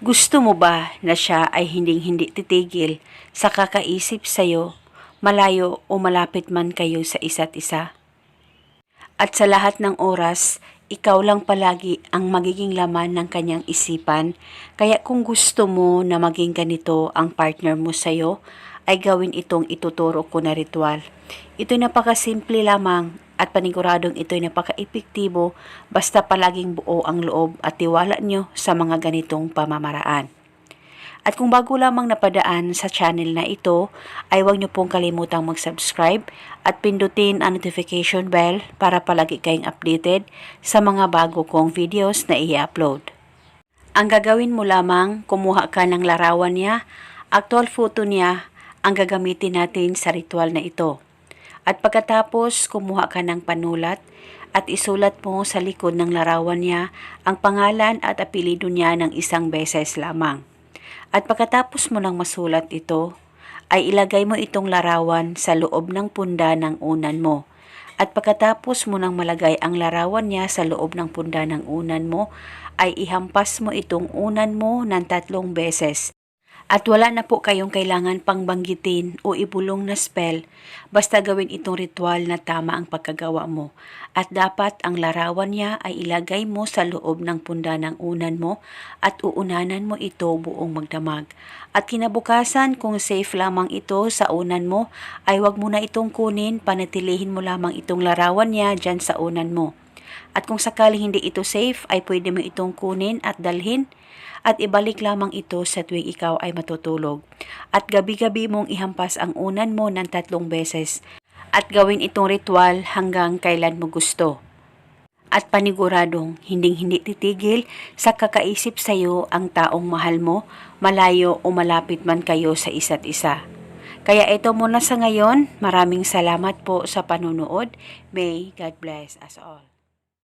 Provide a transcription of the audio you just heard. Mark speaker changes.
Speaker 1: Gusto mo ba na siya ay hinding-hindi titigil sa kakaisip sa'yo, malayo o malapit man kayo sa isa't isa? At sa lahat ng oras, ikaw lang palagi ang magiging laman ng kanyang isipan, kaya kung gusto mo na maging ganito ang partner mo sa'yo, ay gawin itong ituturo ko na ritual. Ito'y napakasimple lamang at paniguradong ito'y napaka-epektibo basta palaging buo ang loob at tiwala nyo sa mga ganitong pamamaraan. At kung bago lamang napadaan sa channel na ito, ay huwag niyo pong kalimutang mag-subscribe at pindutin ang notification bell para palagi kayong updated sa mga bago kong videos na i-upload. Ang gagawin mo lamang, kumuha ka ng larawan niya, actual photo niya, ang gagamitin natin sa ritual na ito. At pagkatapos, kumuha ka ng panulat at isulat mo sa likod ng larawan niya ang pangalan at apelido niya ng isang beses lamang. At pagkatapos mo nang masulat ito, ay ilagay mo itong larawan sa loob ng punda ng unan mo. At pagkatapos mo nang malagay ang larawan niya sa loob ng punda ng unan mo, ay ihampas mo itong unan mo ng tatlong beses. At wala na po kayong kailangan pang banggitin o ibulong na spell, basta gawin itong ritual na tama ang pagkagawa mo. At dapat ang larawan niya ay ilagay mo sa loob ng punda ng unan mo at uunanan mo ito buong magdamag. At kinabukasan kung safe lamang ito sa unan mo, ay wag mo na itong kunin, panatilihin mo lamang itong larawan niya dyan sa unan mo. At kung sakali hindi ito safe, ay pwede mo itong kunin at dalhin at ibalik lamang ito sa tuwing ikaw ay matutulog. At gabi-gabi mong ihampas ang unan mo ng tatlong beses at gawin itong ritual hanggang kailan mo gusto. At paniguradong hinding-hindi titigil sa kakaisip sa iyo ang taong mahal mo, malayo o malapit man kayo sa isa't isa. Kaya ito muna sa ngayon, maraming salamat po sa panunood. May God bless us all.